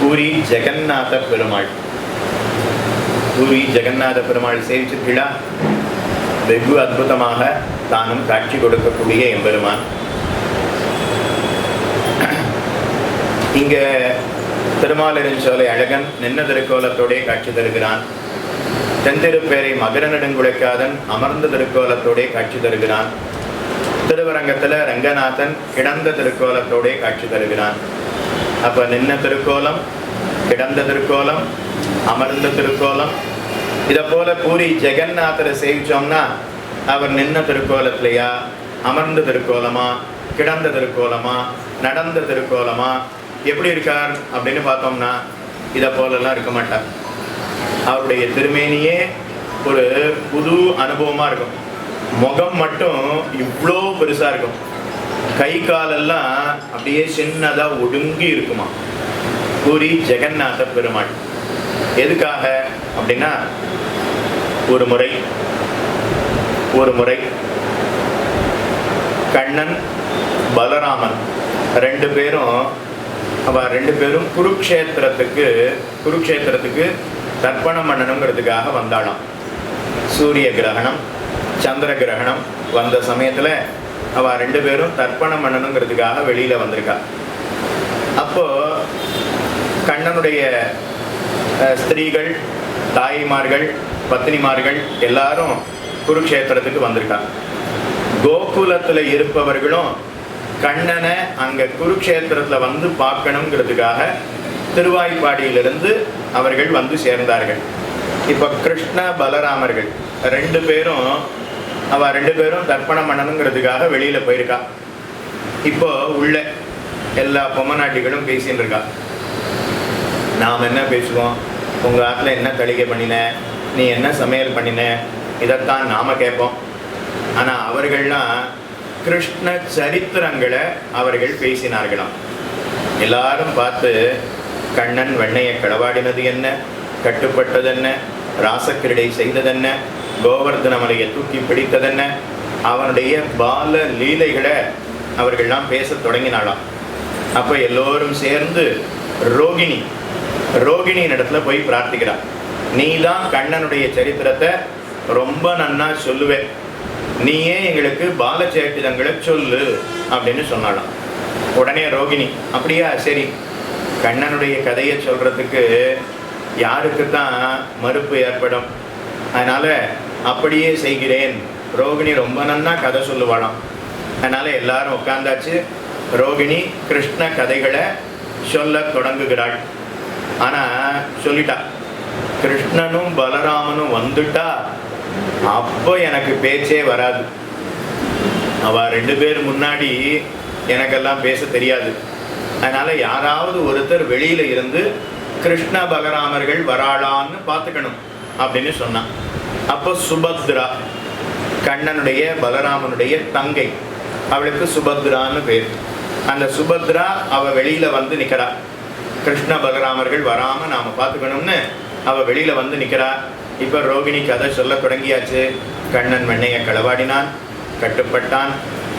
பூரி ஜெகநாத பெருமாள். பூரி ஜெகநாத பெருமாள் சேவிச்சிருக்கீளா வெகு அற்புதமாக தானும் காட்சி கொடுக்கக்கூடிய எம்பெருமான். இங்க திருமாலிருஞ்சோலை அழகன் நின்ன திருக்கோலத்தோடே காட்சி தருகிறான். தென்திருப்பேரை மகர நெடுங்குடைக்காதன் அமர்ந்த திருக்கோலத்தோடே காட்சி தருகிறான். திருவரங்கத்துல ரங்கநாதன் கிடந்த திருக்கோலத்தோடே காட்சி தருகிறான். அப்ப நின்ன திருக்கோலம் கிடந்த திருக்கோலம் அமர்ந்த திருக்கோலம். இத போல பூரி ஜெகநாதரை சேவிச்சோம்னா அவர் நின்ன திருக்கோலத்திலையா அமர்ந்த திருக்கோலமா கிடந்த திருக்கோலமா நடந்த திருக்கோலமா எப்படி இருக்கார் அப்படின்னு பார்த்தோம்னா இதை போலலாம் இருக்க மாட்டார். அவருடைய திருமேனியே ஒரு புது அனுபவமா இருக்கும். முகம் மட்டும் இவ்வளோ பெருசா இருக்கும். கை காலெல்லாம் அப்படியே சின்னதா ஒடுங்கி இருக்குமா? பூரி ஜெகநாத பெருமாள். எதுக்காக அப்படின்னா ஒரு முறை ஒரு முறை கண்ணன் பலராமன் ரெண்டு பேரும் அவ ரெண்டு பேரும் குருக்ஷேத்திரத்துக்கு குருக்ஷேத்திரத்துக்கு தர்ப்பணம் பண்ணணுங்கிறதுக்காக வந்தாளாம். சூரிய கிரகணம் சந்திர கிரகணம் வந்த சமயத்தில் அவள் ரெண்டு பேரும் தர்ப்பணம் பண்ணணுங்கிறதுக்காக வெளியில் வந்திருக்கா. அப்போது கண்ணனுடைய ஸ்திரீகள் தாய்மார்கள் பத்தினிமார்கள் எல்லாரும் குருக்ஷேத்திரத்துக்கு வந்திருக்கா. கோகுலத்தில் இருப்பவர்களும் கண்ணனை அங்கே குருக்ஷேத்திரத்தில் வந்து பார்க்கணுங்கிறதுக்காக திருவாய்ப்பாடியிலிருந்து அவர்கள் வந்து சேர்ந்தார்கள். இப்போ கிருஷ்ண பலராமர்கள் ரெண்டு பேரும் அவ ரெண்டு பேரும் தர்ப்பணம் பண்ணணுங்கிறதுக்காக வெளியில போயிருக்கா. இப்போ உள்ள எல்லா பொம்மநாட்டிகளும் பேசின்னு இருக்கா நாம் என்ன பேசுவோம்? உங்கள் ஆற்றுல என்ன தளிகை பண்ணின? நீ என்ன சமையல் பண்ணின? இதைத்தான் நாம் கேட்போம். ஆனால் அவர்கள்லாம் கிருஷ்ண சரித்திரங்களை அவர்கள் பேசினார்களாம். எல்லாரும் பார்த்து கண்ணன் வெண்ணையை களவாடினது என்ன? கட்டுப்பட்டது என்ன ராசக்கிரடை செய்ததென்ன? கோவர்தன மலையை தூக்கி பிடித்ததென்ன? அவனுடைய பால லீலைகளை அவர்கள்லாம் பேசத் தொடங்கினாளாம். அப்போ எல்லோரும் சேர்ந்து ரோகிணி ரோகிணியின் இடத்துல போய் பிரார்த்திக்கிறான் நீ தான் கண்ணனுடைய சரித்திரத்தை ரொம்ப நன்னா சொல்லுவேன். நீயே எங்களுக்கு பாலச்சேட்டிதங்களை சொல்லு அப்படின்னு சொன்னாலாம் உடனே ரோகிணி அப்படியா? சரி. கண்ணனுடைய கதையை சொல்கிறதுக்கு யாருக்கு தான் மறுப்பு ஏற்படும். அதனால் அப்படியே செய்கிறேன். ரோகிணி ரொம்ப நன்னா கதை சொல்லுவாளாம். அதனால எல்லாரும் உட்காந்தாச்சு ரோகிணி கிருஷ்ண கதைகளை சொல்ல தொடங்குகிறாள். ஆனா சொல்லிட்டா கிருஷ்ணனும் பலராமனும் வந்துட்டா அப்போ எனக்கு பேச்சே வராது. அவ ரெண்டு பேர் முன்னாடி எனக்கெல்லாம் பேச தெரியாது. அதனால யாராவது ஒருத்தர் வெளியில இருந்து கிருஷ்ண பலராமர்கள் வராளான்னு பார்த்துக்கணும் அப்படின்னு சொன்னான். அப்போ சுபத்ரா கண்ணனுடைய பலராமனுடைய தங்கை. அவளுக்கு சுபத்ரான்னு பேர். அந்த சுபத்ரா அவ வெளியில வந்து நிக்கிறா. கிருஷ்ண பலராமர்கள் வராம நாம பார்த்துக்கணும்னு அவ வெளியில வந்து நிக்கிறா. இப்ப ரோகிணி கதை சொல்ல தொடங்கியாச்சு. கண்ணன் வெண்ணையை களவாடினான் கட்டுப்பட்டான்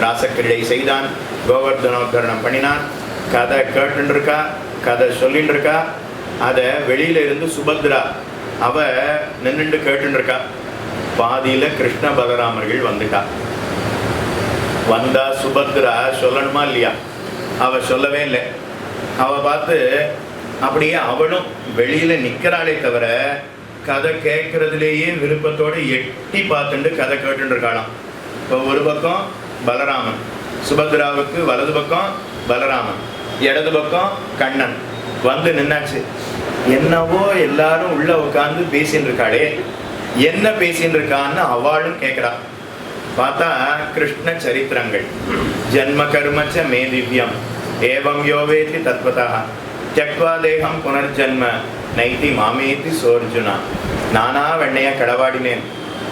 ராசக்கிரீடை செய்தான் கோவர்தனோத்தரணம் பண்ணினான் கதை கேட்டுன்னு இருக்கா கதை சொல்லின்னு இருக்கா அதை வெளியில இருந்து சுபத்ரா அவ நின்றுண்டு கேட்டுன்னு இருக்கா பாதியில கிருஷ்ண பலராமர்கள் வந்துட்டா. வந்தா சுபத்ரா சொல்லணுமா இல்லையா? அவ சொல்லவே இல்லை. அவ பார்த்து அப்படியே அவளும் வெளியில நிக்கிறாளே தவிர கதை கேட்கறதுலேயே விருப்பத்தோட எட்டி பார்த்துட்டு கதை கேட்டுட்டு இருக்காளாம். இப்போ ஒரு பக்கம் பலராமன் சுபத்ராவுக்கு வலது பக்கம் பலராமன் இடது பக்கம் கண்ணன். வந்து நின்னாச்சு. என்னவோ எல்லாரும் உள்ள உட்காந்து பேசின்னு இருக்காளே என்ன பேசின்னு இருக்கான்னு அவளும் கேட்கிறா பார்த்தா கிருஷ்ண சரித்திரங்கள். ஜன்ம கர்மச்ச மே திவ்யம். ஏவம் யோவேதி தத்வதா. தியக்வா தேகம் புனர்ஜன்ம. நைதி மாமேதி சோர்ஜுனா. நானா வெண்ணைய கடவாடினேன்.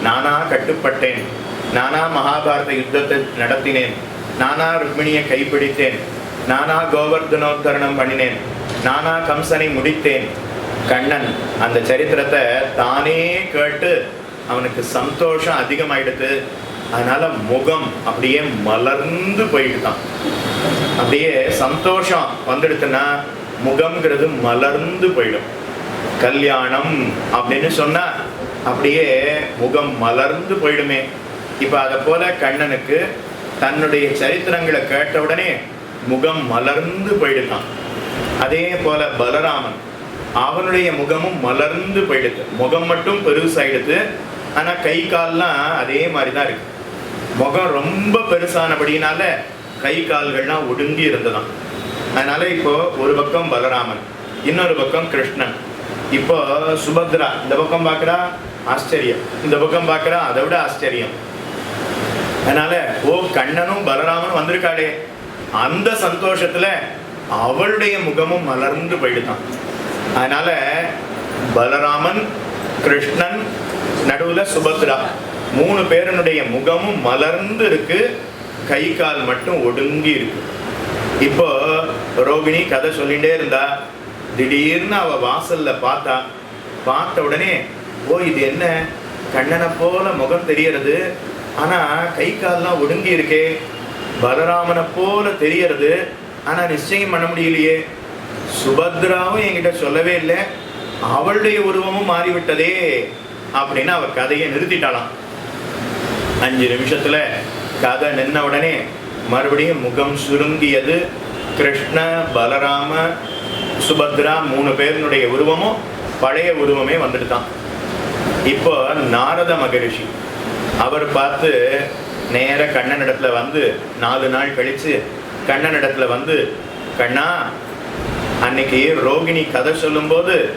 நானா கட்டுப்பட்டேன். நானா மகாபாரத யுத்தத்தை நடத்தினேன். நானா ருக்மிணியை கைப்பிடித்தேன். நானா கோவர்தனோத்தரணம் பண்ணினேன். நானா கம்சனை முடித்தேன். கண்ணன் அந்த சரித்திரத்தை தானே கேட்டு அவனுக்கு சந்தோஷம் அதிகமாயிடுது. அதனால முகம் அப்படியே மலர்ந்து போயிடுதான். அப்படியே சந்தோஷம் வந்துடுத்துன்னா முகம்ங்கிறது மலர்ந்து போயிடும். கல்யாணம் அப்படின்னு சொன்னா அப்படியே முகம் மலர்ந்து போயிடுமே. இப்ப அதை போல கண்ணனுக்கு தன்னுடைய சரித்திரங்களை கேட்ட உடனே முகம் மலர்ந்து போயிடுதான். அதே போல பலராமன் அவனுடைய முகமும் மலர்ந்து போயிடுது. முகம் மட்டும் பெருசாயிடுது. ஆனால் கை கால்லாம் அதே மாதிரி தான் இருக்கு. முகம் ரொம்ப பெருசானபடியினால கை கால்கள்லாம் ஒடுங்கி இருந்ததாம். அதனால இப்போ ஒரு பக்கம் பலராமன் இன்னொரு பக்கம் கிருஷ்ணன். இப்போ சுபத்ரா இந்த பக்கம் பார்க்குறா ஆச்சரியம். இந்த பக்கம் பார்க்குறா அதை விட ஆச்சரியம். அதனால ஓ கண்ணனும் பலராமனும் வந்திருக்காளே. அந்த சந்தோஷத்துல அவளுடைய முகமும் மலர்ந்து போயிடுதான் அதனால பலராமன் கிருஷ்ணன் நடுவில் சுபத்ரா. மூணு பேரனுடைய முகமும் மலர்ந்து இருக்கு கை கால் மட்டும் ஒடுங்கி இருக்கு இப்போ ரோகிணி கதை சொல்லிட்டே இருந்தா திடீர்னு அவ வாசல்ல பார்த்தா பார்த்த உடனே ஓ இது என்ன? கண்ணனை போல முகம் தெரியறது ஆனா கை கால்லாம் ஒடுங்கி இருக்கே பலராமனை போல தெரியறது ஆனா நிச்சயம் பண்ண முடியலையே. சுபத்ராவும் என்கிட்ட சொல்லவே இல்லை. அவளுடைய உருவமும் மாறிவிட்டதே அப்படின்னு அவ கதையை நிறுத்திட்டாளாம். அஞ்சு நிமிஷத்துல கதை நின்ன உடனே மறுபடியும் முகம் சுருங்கியது. கிருஷ்ண பலராம சுபத்ரா மூணு பேருனுடைய உருவமும் பழைய உருவமே வந்துட்டுதான் இப்போ நாரத மகரிஷி அவர் பார்த்து நேர கண்ணனிடத்துல வந்து நாலு நாள் கழிச்சு கண்ணனிடத்துல வந்து கண்ணா அன்னைக்கு ரோகிணி கதை சொல்லும்போது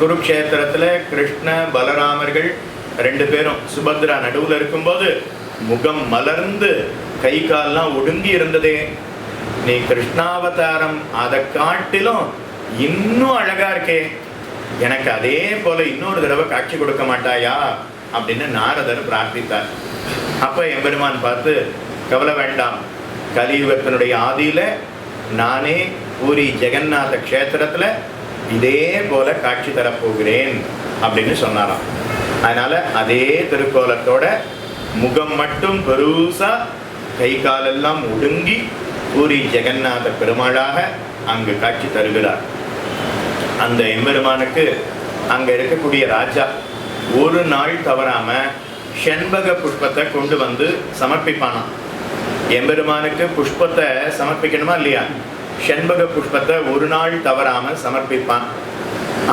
குருக்ஷேத்திரத்தில் கிருஷ்ண பலராமர்கள் ரெண்டு பேரும் சுபத்ரா நடுவில் இருக்கும்போது முகம் மலர்ந்து கை கால்லாம் ஒடுங்கி இருந்ததே. நீ கிருஷ்ணாவதாரம் அதை காட்டிலும் இன்னும் அழகா இருக்கே. எனக்கு அதே போல இன்னொரு தடவை காட்சி கொடுக்க மாட்டாயா? அப்படின்னு நாரதர் பிரார்த்தித்தார். அப்ப எம்பெருமான் பார்த்து கவலை வேண்டாம். கலியுகத்தினுடைய ஆதியில நானே பூரி ஜெகநாத க்ஷேத்திரத்துல இதே போல காட்சி தரப்போகிறேன் அப்படின்னு சொன்னாராம். அதனால அதே திருக்கோலத்தோட முகம் மட்டும் பெருசா கை காலெல்லாம் ஒடுங்கி பூரி ஜெகநாத பெருமாளாக அங்கு காட்சி தருகிறார். அந்த எம்பெருமானுக்கு அங்க இருக்கக்கூடிய ராஜா ஒரு நாள் தவறாம செண்பக புஷ்பத்தை கொண்டு வந்து சமர்ப்பிப்பானாம். எம்பெருமானுக்கு புஷ்பத்தை சமர்ப்பிக்கணுமா இல்லையா? செண்பக புஷ்பத்தை ஒரு நாள் தவறாமல் சமர்ப்பிப்பான்.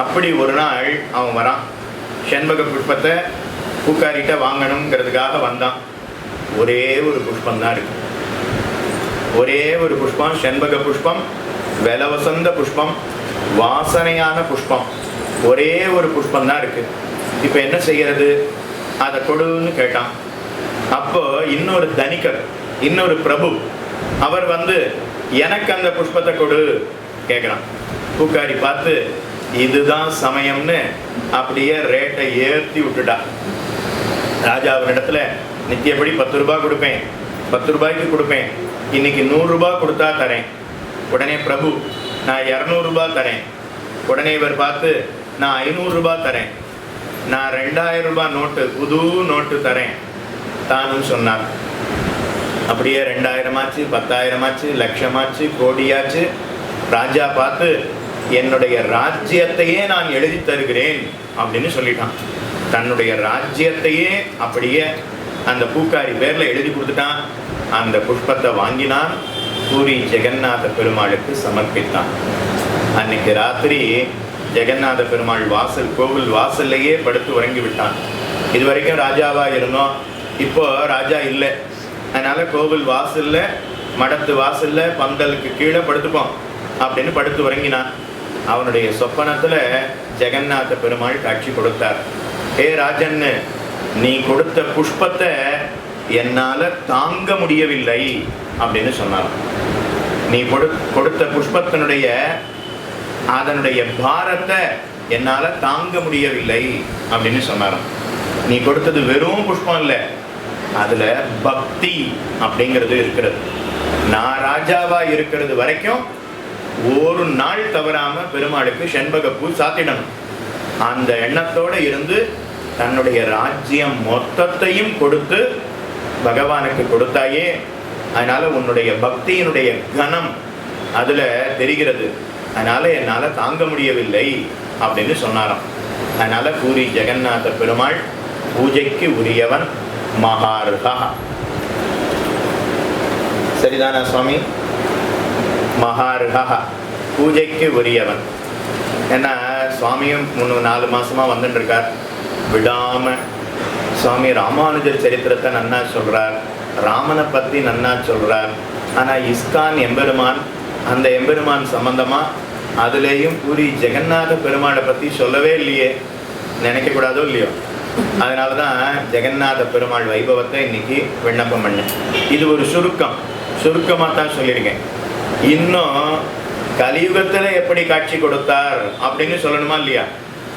அப்படி ஒரு நாள் அவன் வரான். செண்பக புஷ்பத்தை பூக்காரிட்ட வாங்கணுங்கிறதுக்காக வந்தான். ஒரே ஒரு புஷ்பம் தான் இருக்கு. ஒரே ஒரு புஷ்பம் செண்பக புஷ்பம் வெலவசந்த புஷ்பம் வாசனையான புஷ்பம். ஒரே ஒரு புஷ்பம் தான் இருக்கு. இப்போ என்ன செய்யறது? அதை கொடுன்னு கேட்டான். அப்போ இன்னொரு தனிகர் இன்னொரு பிரபு அவர் வந்து எனக்கு அந்த புஷ்பத்தை கொடு கேட்குறான் பூக்காரி பார்த்து இதுதான் சமயம்னு அப்படியே ரேட்டை ஏற்றி விட்டுட்டா. ராஜா அவரிடத்துல நித்தியப்படி பத்து ரூபாய் கொடுப்பேன். பத்து ரூபாய்க்கு கொடுப்பேன். இன்னைக்கு நூறுரூபா கொடுத்தா தரேன். உடனே பிரபு நான் இரநூறுபா தரேன். உடனே இவர் பார்த்து நான் ஐநூறுரூபா தரேன். நான் ரெண்டாயிரம் ரூபாய் நோட்டு புது நோட்டு தரேன். தானும் சொன்னார் அப்படியே ரெண்டாயிரமாச்சு பத்தாயிரமாச்சு லட்சமாச்சு கோடியாச்சு. ராஜா பார்த்து என்னுடைய ராஜ்யத்தையே நான் எழுதி தருகிறேன் அப்படின்னு சொல்லிட்டான். தன்னுடைய ராஜ்யத்தையே அப்படியே அந்த பூக்காரி பேரில் எழுதி கொடுத்துட்டான். அந்த புஷ்பத்தை வாங்கினான். பூரி ஜெகநாத பெருமாளுக்கு சமர்ப்பித்தான். அன்னைக்கு ராத்திரி ஜெகநாத பெருமாள் வாசல் கோவில் வாசல்லையே படுத்து உறங்கி விட்டான் இது வரைக்கும் ராஜாவாக இருந்தோம். இப்போ ராஜா இல்லை. அதனால கோவில் வாசல்ல மடத்து வாசல்ல பந்தலுக்கு கீழே படுத்துப்போம் அப்படின்னு படுத்து உறங்கினான். அவனுடைய சொப்பனத்துல ஜெகநாத பெருமாள் காட்சி கொடுத்தார். ஹே ராஜன்னு நீ கொடுத்த புஷ்பத்தை என்னால தாங்க முடியவில்லை அப்படின்னு சொன்னார் நீ கொடு கொடுத்த புஷ்பத்தினுடைய அதனுடைய பாரத்தை என்னால தாங்க முடியவில்லை அப்படின்னு சொன்னார் நீ கொடுத்தது வெறும் புஷ்பம் இல்லை அதுல பக்தி அப்படிங்கிறது இருக்கிறது. நான் ராஜாவா இருக்கிறது வரைக்கும் ஒரு நாள் தவறாம பெருமாளுக்கு செண்பகப்பூ சாத்திடணும். அந்த எண்ணத்தோட இருந்து தன்னுடைய ராஜ்யம் மொத்தத்தையும் கொடுத்து பகவானுக்கு கொடுத்தாயே அதனால உன்னுடைய பக்தியினுடைய கனம் அதுல தெரிகிறது. அதனால என்னால தாங்க முடியவில்லை அப்படின்னு சொன்னாராம். அதனால பூரி ஜெகநாத பெருமாள் பூஜைக்கு உரியவன். மகார்கா சரிதானா சுவாமி? மகார்கா பூஜைக்கு உரியவன். ஏன்னா சுவாமியும் மூணு நாலு மாசமா வந்துட்டு இருக்கார் விடாம சுவாமி ராமானுஜர் சரித்திரத்தை நன்னா சொல்றார். ராமனை பத்தி நன்னா சொல்றார். ஆனா இஸ்கான் எம்பெருமான் அந்த எம்பெருமான் சம்பந்தமா அதுலேயும் பூரி ஜெகநாத பெருமாளை பத்தி சொல்லவே இல்லையே. நினைக்க கூடாதோ அதனால அதனாலதான் ஜெகநாத பெருமாள் வைபவத்தை இன்னைக்கு விண்ணப்பம் பண்ணேன். இது ஒரு சுருக்கம். சுருக்கமாக தான் சொல்லியிருக்கேன். இன்னும் கலியுகத்துல எப்படி காட்சி கொடுத்தார் அப்படின்னு சொல்லணுமா இல்லையா?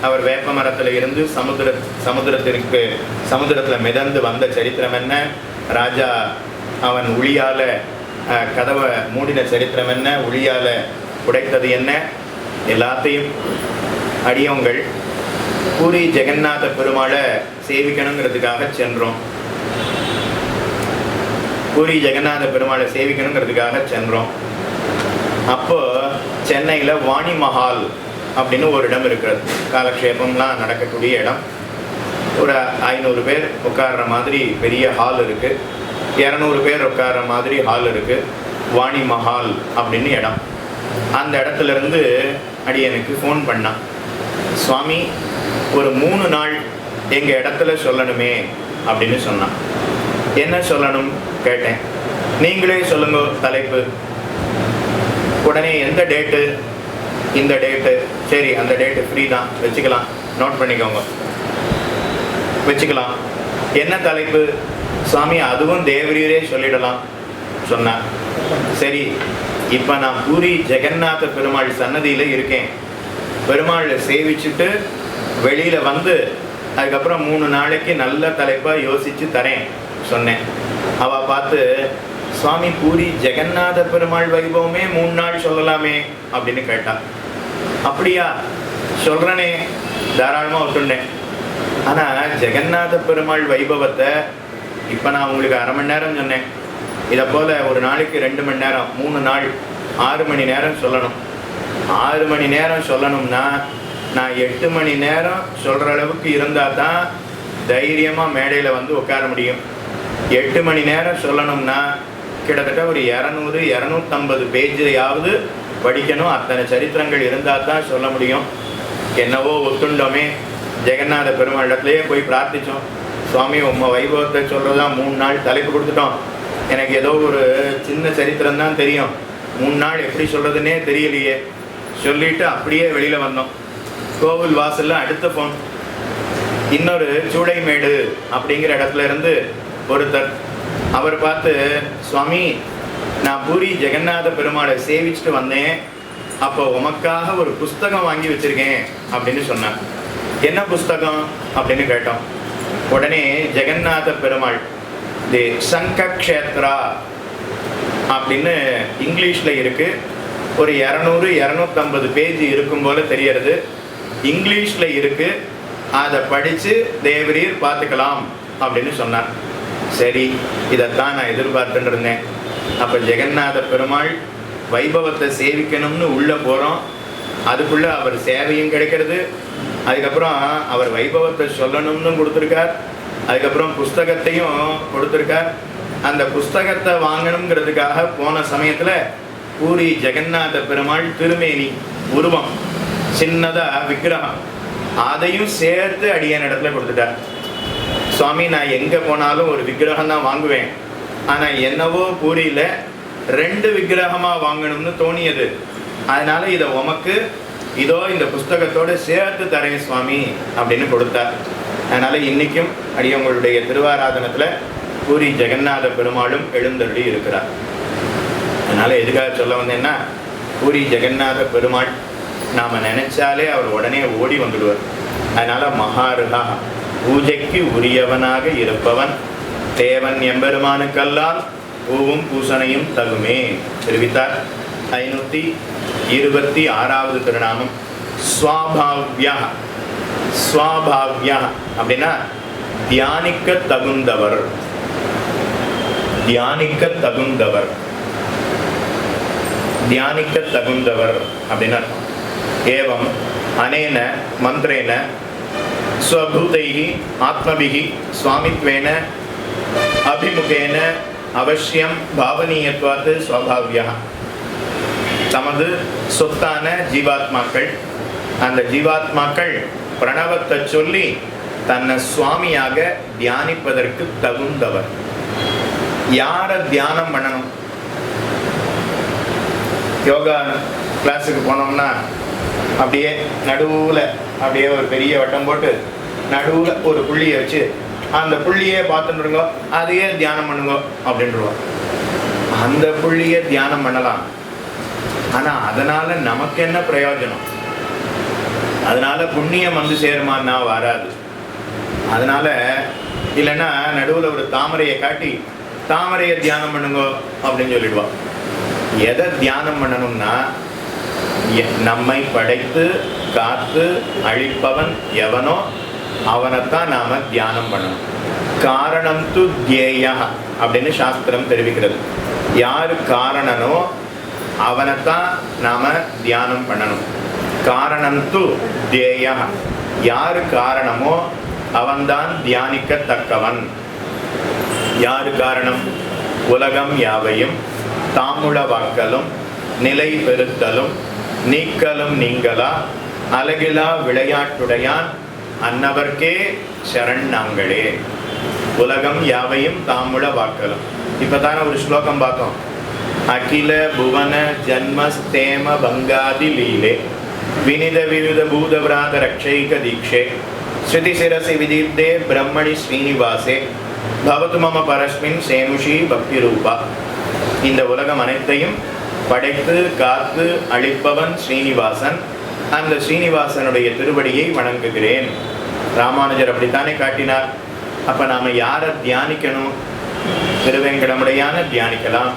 அவர் வேப்ப மரத்தில் இருந்து சமுத்திர சமுத்திரத்திற்கு சமுத்திரத்துல மிதந்து வந்த சரித்திரம் என்ன? ராஜா அவன் உளியால் கதவை மூடின சரித்திரம் என்ன? உளியால் உடைத்தது என்ன? எல்லாத்தையும் அடியவங்கள் பூரி ஜெகநாத பெருமாளை சேவிக்கணுங்கிறதுக்காக சென்றோம். பூரி ஜெகநாத பெருமாளை சேவிக்கணுங்கிறதுக்காக சென்றோம். அப்போ சென்னையில் வாணி மஹால் அப்படின்னு ஒரு இடம் இருக்கிறது. காலக்ஷேபம்லாம் நடக்கக்கூடிய இடம். ஒரு ஐநூறு பேர் உட்கார்ற மாதிரி பெரிய ஹால் இருக்கு. இரநூறு பேர் உட்கார்ற மாதிரி ஹால் இருக்கு. வாணி மஹால் அப்படின்னு இடம். அந்த இடத்துல இருந்து அடியனுக்கு ஃபோன் பண்ணான். சுவாமி ஒரு மூணு நாள் எங்கள் இடத்துல சொல்லணுமே அப்படின்னு சொன்னான். என்ன சொல்லணும்? கேட்டேன். நீங்களே சொல்லுங்க தலைப்பு. உடனே எந்த டேட்டு இந்த டேட்டு சரி அந்த டேட்டு ஃப்ரீ தான். வச்சுக்கலாம். நோட் பண்ணிக்கோங்க. வச்சுக்கலாம். என்ன தலைப்பு? சாமி அதுவும் தேவரீரே சொல்லிடலாம் சொன்னார். சரி இப்போ நான் பூரி ஜெகநாத பெருமாள் சன்னதியில் இருக்கேன். பெருமாளை சேவிச்சுட்டு வெளியில் வந்து அதுக்கப்புறம் மூணு நாளைக்கு நல்ல தலைப்பாக யோசித்து தரேன் சொன்னேன். அவள் பார்த்து சுவாமி பூரி ஜெகநாத பெருமாள் வைபவமே மூணு நாள் சொல்லலாமே அப்படின்னு கேட்டாள் அப்படியா? சொல்கிறனே தாராளமாக விட்டுண்டேன் ஆனால் ஜெகநாத பெருமாள் வைபவத்தை இப்போ நான் உங்களுக்கு அரை மணி நேரம் சொன்னேன். இதை போல் ஒரு நாளைக்கு ரெண்டு மணி நேரம் மூணு நாள் ஆறு மணி நேரம் சொல்லணும். ஆறு மணி நேரம் சொல்லணும்னா நான் எட்டு மணி நேரம் சொல்கிற அளவுக்கு இருந்தால் தான் தைரியமாக மேடையில் வந்து உட்கார முடியும். எட்டு மணி நேரம் சொல்லணும்னா கிட்டத்தட்ட ஒரு இரநூறு இரநூத்தம்பது பேஜையாவது படிக்கணும். அத்தனை சரித்திரங்கள் இருந்தால் தான் சொல்ல முடியும். என்னவோ ஒத்துண்டோமே. ஜெகநாத பெருமாள் போய் பிரார்த்திச்சோம். சுவாமி உங்கள் வைபவத்தை சொல்கிறதா மூணு நாள் தலைப்பு கொடுத்துட்டோம். எனக்கு ஏதோ ஒரு சின்ன சரித்திரம் தான் தெரியும். மூணு நாள் எப்படி சொல்கிறதுனே தெரியலையே. சொல்லிட்டு அப்படியே வெளியில் வந்தோம். கோவில் வாசல்ல அடுத்த ஃபோன் இன்னொரு சூடைமேடு அப்படிங்கிற இடத்துல இருந்து ஒருத்தர். அவர் பார்த்து சுவாமி நான் பூரி ஜெகநாத பெருமாளை சேவிச்சுட்டு வந்தேன். அப்போ உமக்காக ஒரு புஸ்தகம் வாங்கி வச்சிருக்கேன் அப்படின்னு சொன்னார். என்ன புஸ்தகம்? அப்படின்னு கேட்டோம். உடனே ஜெகநாத பெருமாள் தி சங்கக்ஷேத்ரா அப்படின்னு இங்கிலீஷில் இருக்கு. ஒரு இரநூறு இரநூத்தம்பது பேஜ் இருக்கும் போல தெரியறது. இங்கிலீஷில் இருக்கு. அதை படித்து தேவரீர் பார்த்துக்கலாம் அப்படின்னு சொன்னார். சரி இதைத்தான் நான் எதிர்பார்த்துட்டு இருந்தேன் அப்போ ஜெகநாத பெருமாள் வைபவத்தை சேவிக்கணும்னு உள்ளே போகிறோம் அதுக்குள்ள அவர் சேவையும் கிடைக்கிறது. அதுக்கப்புறம் அவர் வைபவத்தை சொல்லணும்னு கொடுத்துருக்கார். அதுக்கப்புறம் புஸ்தகத்தையும் கொடுத்துருக்கார். அந்த புஸ்தகத்தை வாங்கணுங்கிறதுக்காக போன சமயத்தில் பூரி ஜெகநாத பெருமாள் திருமேனி உருவம் சின்னதா விக்கிரகம். அதையும் சேர்த்து அடியன் இடத்துல கொடுத்துட்டார். சுவாமி நான் எங்க போனாலும் ஒரு விக்கிரகம் தான் வாங்குவேன். ஆனா என்னவோ பூரியில ரெண்டு விக்கிரகமா வாங்கணும்னு தோணியது. அதனால இதை உமக்கு இதோ இந்த புஸ்தகத்தோட சேர்த்து தரேன் சுவாமி அப்படின்னு கொடுத்தார். அதனால இன்னைக்கும் அடியவங்களுடைய திருவாராதனத்துல பூரி ஜெகநாத பெருமாளும் எழுந்தருளி இருக்கிறார். அதனால எதுக்காக சொல்ல வந்தேன்னா பூரி ஜெகநாத பெருமாள் நாம நினைச்சாலே அவர் உடனே ஓடி வந்துடுவார். அதனால மகாருகா பூஜைக்கு உரியவனாக இருப்பவன் தேவன் எம்பெருமானுக்கல்லால் பூவும் பூசணையும் தகுமே. தெரிவித்தார். ஐநூத்தி இருபத்தி ஆறாவது திருநாமம். ஸ்வாபாவ்யா ஸ்வாபாவ்யா அப்படின்னா தியானிக்க தகுந்தவர். தியானிக்க தகுந்தவர். தியானிக்க தகுந்தவர் அப்படின்னு அர்த்தம் ஏவம் அனேன மந்திரேன ஸ்வபூதைகி ஆத்மபிகி சுவாமித்வேன அபிமுகேன அவசியம் பாவனீயத்வாத்து ஸ்வபாவியா தமது சொத்தான ஜீவாத்மாக்கள் அந்த ஜீவாத்மாக்கள் பிரணவத்தை சொல்லி தன்னை சுவாமியாக தியானிப்பதற்கு தகுந்தவர். யாரை தியானம் பண்ணணும்? யோகா கிளாஸுக்கு போனோம்னா அப்படியே நடுவில் அப்படியே ஒரு பெரிய வட்டம் போட்டு நடுவில் ஒரு புள்ளியை வச்சு அந்த புள்ளியே பார்த்துட்டுருங்கோ அதையே தியானம் பண்ணுங்க அப்படின்றோம் அந்த புள்ளியை தியானம் பண்ணலாம். ஆனா அதனால நமக்கு என்ன பிரயோஜனம்? அதனால புண்ணியம் வந்து சேருமான்னா வராது. அதனால இல்லைன்னா நடுவில் ஒரு தாமரையை காட்டி தாமரையை தியானம் பண்ணுங்க அப்படின்னு சொல்லிடுவான் எதை தியானம் பண்ணணும்னா நம்மை படைத்து காத்து அழிப்பவன் எவனோ அவனைத்தான் நாம் தியானம் பண்ணணும். காரணம் து தியேயா அப்படின்னு சாஸ்திரம் தெரிவிக்கிறது. யார் காரணனோ அவனைத்தான் நாம் தியானம் பண்ணணும். காரணம் து தியேயா. யார் காரணமோ அவன்தான் தியானிக்கத்தக்கவன். யார் காரணம்? உலகம் யாவையும் தாமுள வாக்கலும் நிலை பெறுத்தலும் நீக்கலும் நீங்களா? அழகிலா விளையாட்டுடையான் அன்னவர்க்கே சரண் நாங்களே உலகம் யாவையும் தாமுள வாக்கலும். இப்பதானே ஒரு ஸ்லோகம் பார்த்தோம் அகில புவன ஜன்மஸ்தேம பங்காதி லீலே. வினித விவித பூதவிராத ரக்ஷைக தீக்ஷே. ஸ்ருதி சிரசி விதீப்தே பிரம்மணி ஸ்ரீனிவாசே. பவத்து மம பரஸ்மின் சேமுஷி பக்தி ரூபா இந்த உலகம் அனைத்தையும் படைத்து காத்து அழிப்பவன் ஸ்ரீனிவாசன். அந்த ஸ்ரீனிவாசனுடைய திருவடியை வணங்குகிறேன். ராமானுஜர் அப்படித்தானே காட்டினார்? அப்போ நாம் யாரை தியானிக்கணும்? திருவேங்கடமுடையான தியானிக்கலாம்.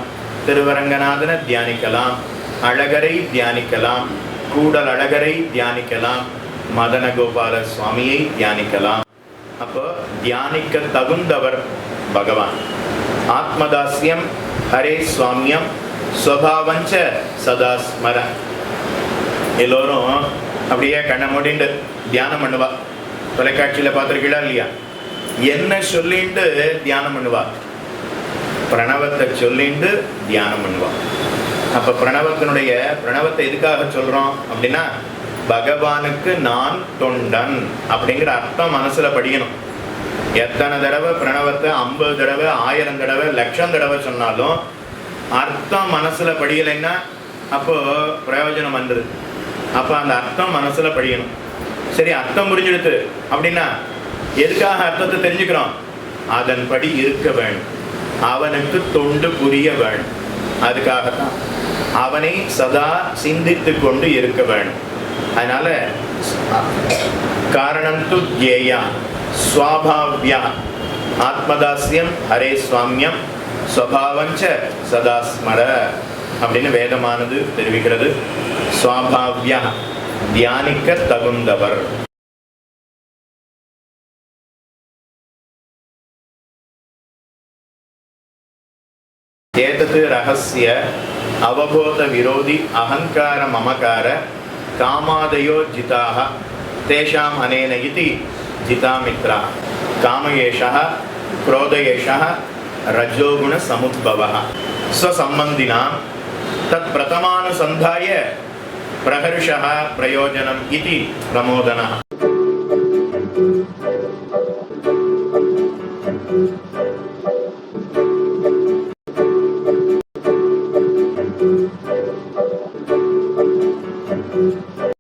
திருவரங்கநாதனை தியானிக்கலாம். அழகரை தியானிக்கலாம். கூடல் அழகரை தியானிக்கலாம். மதன கோபால சுவாமியை தியானிக்கலாம். அப்போ தியானிக்க தகுந்தவர் பகவான். ஆத்மதாஸ்யம் ஹரே சுவாமியம் ஸ்வபாவஞ்ச சதா ஸ்மர எல்லோரும் அப்படியே கண்ணை மூடிண்டு தியானம் பண்ணுவா. தொலைக்காட்சியில் பார்த்துருக்கீங்களா இல்லையா? என்ன சொல்லிட்டு தியானம் பண்ணுவா? பிரணவத்தை சொல்லிட்டு தியானம் பண்ணுவா. அப்ப பிரணவத்தினுடைய பிரணவத்தை எதுக்காக சொல்றோம் அப்படின்னா பகவானுக்கு நான் தொண்டன் அப்படிங்கிற அர்த்தம் மனசுல படிக்கணும். எத்தனை தடவை பிரணவத்தை ஐம்பது தடவை ஆயிரம் தடவை லட்சம் தடவை சொன்னாலும் அர்த்தம் மனசுல படியலைன்னா அப்போ பிரயோஜனம் வந்துடுது அப்ப அந்த அர்த்தம் மனசுல படிக்கணும் சரி அர்த்தம் புரிஞ்சிடுது அப்படின்னா எதுக்காக அர்த்தத்தை தெரிஞ்சுக்கிறோம்? அதன்படி இருக்க வேணும். அவனுக்கு தொண்டு புரிய வேணும். அதுக்காகத்தான். அவனை சதா சிந்தித்து கொண்டு இருக்க வேணும். அதனால காரணம் து ஜேயா ஸ்வாபாவ்யா. ஆத்மதாஸ்யம் ஹரே சுவாமியம் ஸ்வபாவஞ்ச சதா ஸ்மர அப்படின்னு வேதமானது தெரிவிக்கிறது ஸ்வாபாவ்யா தியானிக்க தகுந்தவர் एतत् रहस्य अवबोधविरोधि अहङ्कार ममकार कामादयो जिताः तेषाम् अनेन इति जितामित्राः काम एषः ரஜோகுண சமுத்பவ ஸ்வசம்பந்தினா தத் பிரதமானுசந்தாய பிரகர்ஷ பிரயோஜனம் இது பிரமோதனா